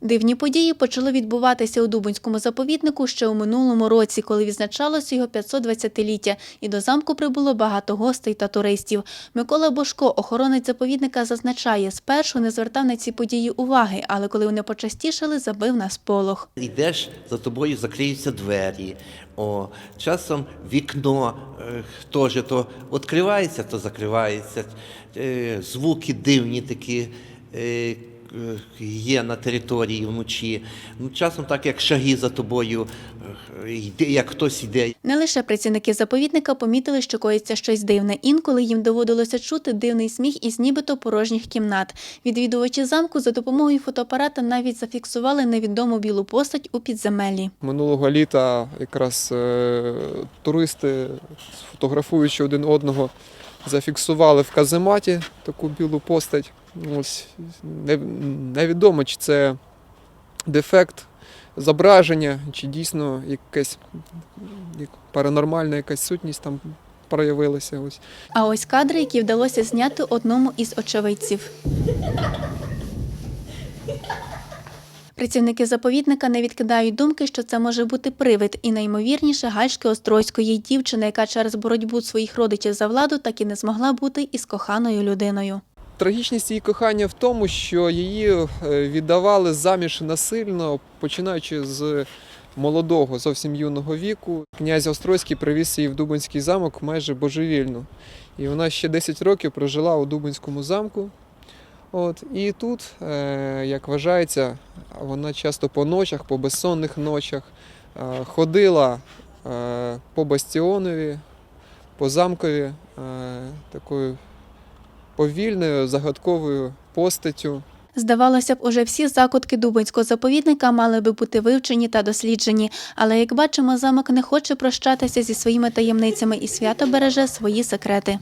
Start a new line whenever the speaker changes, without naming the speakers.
Дивні події почали відбуватися у Дубинському заповіднику ще у минулому році, коли відзначалося його 520-ліття, і до замку прибуло багато гостей та туристів. Микола Бошко, охоронець заповідника, зазначає, спершу не звертав на ці події уваги, але коли вони почастішали, забив на сполох.
Йдеш, за тобою закриються двері. О, часом вікно е, теж то відкривається, то закривається. Е, звуки дивні такі. Е, Є на території вночі. Ну, часом так, як шаги за тобою, е, йде, як хтось йде.
Не лише працівники заповідника помітили, що коїться щось дивне. Інколи їм доводилося чути дивний сміх із нібито порожніх кімнат. Відвідувачі замку за допомогою фотоапарата навіть зафіксували невідому білу постать у підземеллі.
Минулого літа якраз е, туристи, фотографуючи один одного, зафіксували в казематі таку білу постать. Ось невідомо, чи це дефект зображення, чи дійсно якась як паранормальна якась сутність там проявилася. Ось.
А ось кадри, які вдалося зняти одному із очевидців. Працівники заповідника не відкидають думки, що це може бути привид, і наймовірніше Гальшки Острозької дівчини, яка через боротьбу своїх родичів за владу так і не змогла бути із коханою людиною.
Трагічність її кохання в тому, що її е, віддавали заміж насильно, починаючи з молодого, зовсім юного віку. Князь Острозький привіз її в Дубинський замок майже божевільно. І вона ще 10 років прожила у Дубинському замку. От, і тут, е, як вважається, вона часто по ночах, по безсонних ночах е, ходила е, по бастіонові, по замкові е, такою повільною, загадковою постаттю.
Здавалося б, уже всі закутки Дубинського заповідника мали би бути вивчені та досліджені, але як бачимо, замок не хоче прощатися зі своїми таємницями і свято береже свої секрети.